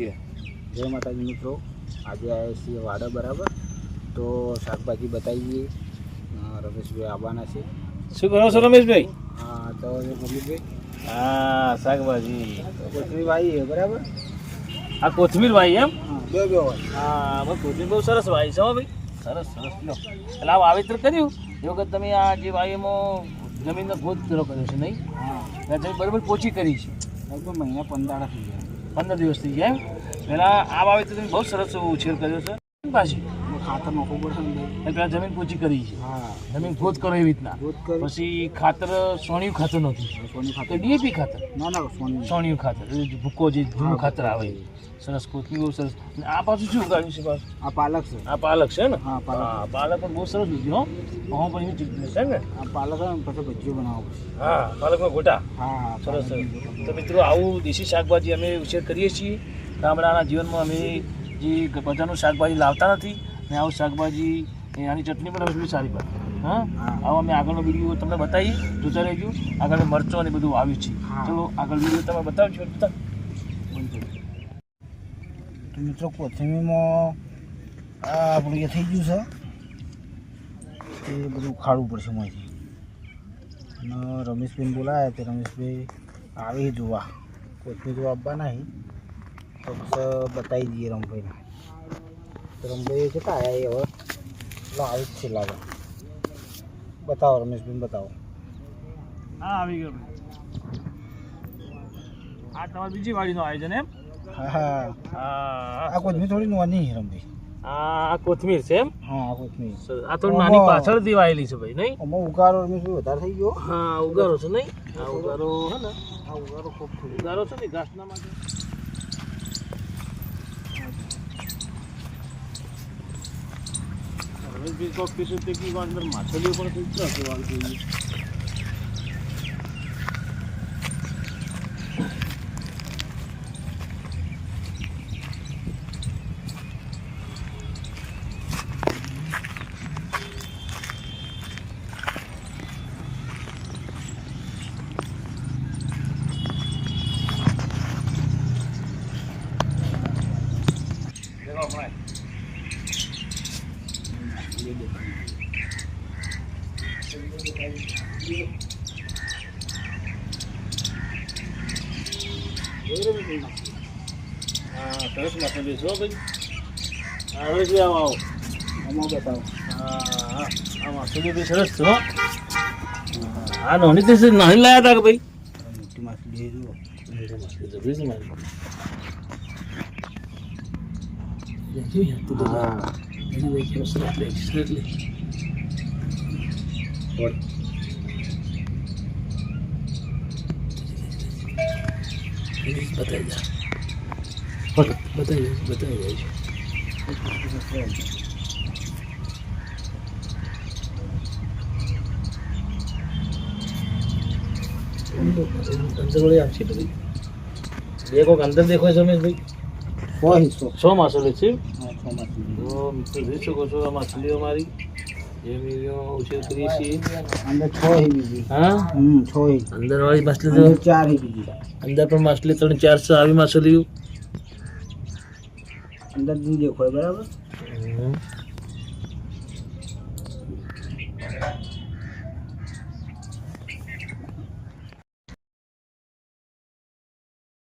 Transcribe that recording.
જય માતાજી મિત્રો. આજે આવ્યા છીએ વાડા બરાબર. તો શાકભાજી બતાવીએ. રમેશભાઈ આવવાના છે. શું કરો છો રમેશભાઈ? હા તો મમ્મીભાઈ. હા શાકભાજી. કોથળી વાવી બરાબર? આ કોથમીર ભાઈ એમ? બે બે હા કોથમીર બહુ સરસ ભાઈ છે ભાઈ. સરસ સરસ. લો. એટલે આ વાવેતર કર્યું. એ વખત તમે આ જે ભાઈ જમીનનો ખોદ પેલો કર્યો છે નહીં? હા. તમે બરાબર પોચી કરી છે. લગભગ મહિના પંદર થઈ ગયા. પંદર દિવસ થઈ ગયા એમ. પહેલાં આ બાબતે તમે બહુ સરસ ઉછેર કર્યો છે. પાછી? ખાતર નાખવું પડશે ને એટલે જમીન પોચી કરી છે. હા. જમીન ખોદ કરો એવી રીતના. પછી ખાતર સોણિયું ખાતર નથી સોણિયું ખાતર. ડીએપી ખાતર? ના ના સોણિયું. સોણિયું ખાતર. ભૂકો જે જૂનું ખાતર આવે. સરસ કોથમીર બહુ સરસ. આ પાછું શું ઉગાડ્યું છે પાછું? આ પાલક છે. આ પાલક છે ને? હા પાલક. હા પાલક પણ બહુ સરસ ઉગ્યો હો. પણ એવી ચીજ છે ને? આ પાલક પછી ભજીયો બનાવો હા પાલકમાં ગોટા. હા સરસ સરસ. તો મિત્રો આવું દેશી શાકભાજી અમે ઉછેર કરીએ છીએ. ગામડાના જીવનમાં અમે જે બધાનું શાકભાજી લાવતા નથી ને આવું શાકભાજી એ આની ચટણી પણ એટલી સારી બને. હા. આવો અમે આગળનો વીડિયો તમને બતાવી જોતા રહેજો. આગળ મરચો અને બધું આવ્યું છે. ચલો આગળ વીડિયો તમે બતાવજો બતાવ તો મિત્રો કોથમીરમાં આ આપણું એ થઈ ગયું છે. એ બધું ખાડવું પડશે એમાંથી અને રમેશભાઈને બોલાયા તે રમેશભાઈ આવે જોવા. કોથમીર જોવા આપવા નહીં તો બતાવી દઈએ રમભાઈને. રમભાઈ જતા આવ્યા એ હવે લો આવી જ છે લાગે. બતાવો રમેશભાઈને બતાવો. હા આવી ગયો આ તમારી બીજી વાડીનું આયોજન એમ? હા. આ કોથમીર થોડી નોની રમભાઈ આ કોથમીર છે એમ? હા કોથમીર. આ તો નાની પાછળથી વાયેલી છે ભાઈ નહીં? આમાં ઉગારો રમેશભાઈ વધારે થઈ ગયો. હા ઉગારો છે નહીં? આ ઉગારો હે ને? આ ઉગારો ખૂબ ઉગારો છે ને ઘાસના માટે? રમેશભાઈ કોક કીધું તે કી અંદર માછલીઓ પણ થઈ જશે વાળ જોઈએ દેખો હમણાં હા સરસ માછલી છે હો ભાઈ હા રમેશભાઈ આવો આવો આમાં બતાવો હા હા આ માછલી બી સરસ છે હો હા નાની તે નાની લાયા હતા કે ભાઈ મોટી માછલી એ જુઓ માછલી જબરી છે મારી હા બતાવી જા બતાવી બતાવી જાય અંદર વળી આપશે બધી. બે કોક અંદર દેખો છે રમેશભાઈ? સો હિસ્સો છ માછલી છે. હા છ માછલી તો મિત્રો જોઈ શકો છો આ માછલીઓ મારી. ઉછેર કરી છીએ. અંદર છ હી બીજી. હા? હમ છ અંદર વાળી માછલી તો ચાર હી અંદર પણ માછલી ત્રણ ચાર છે આવી માછલીઓ અંદર જી દેખો બરાબર?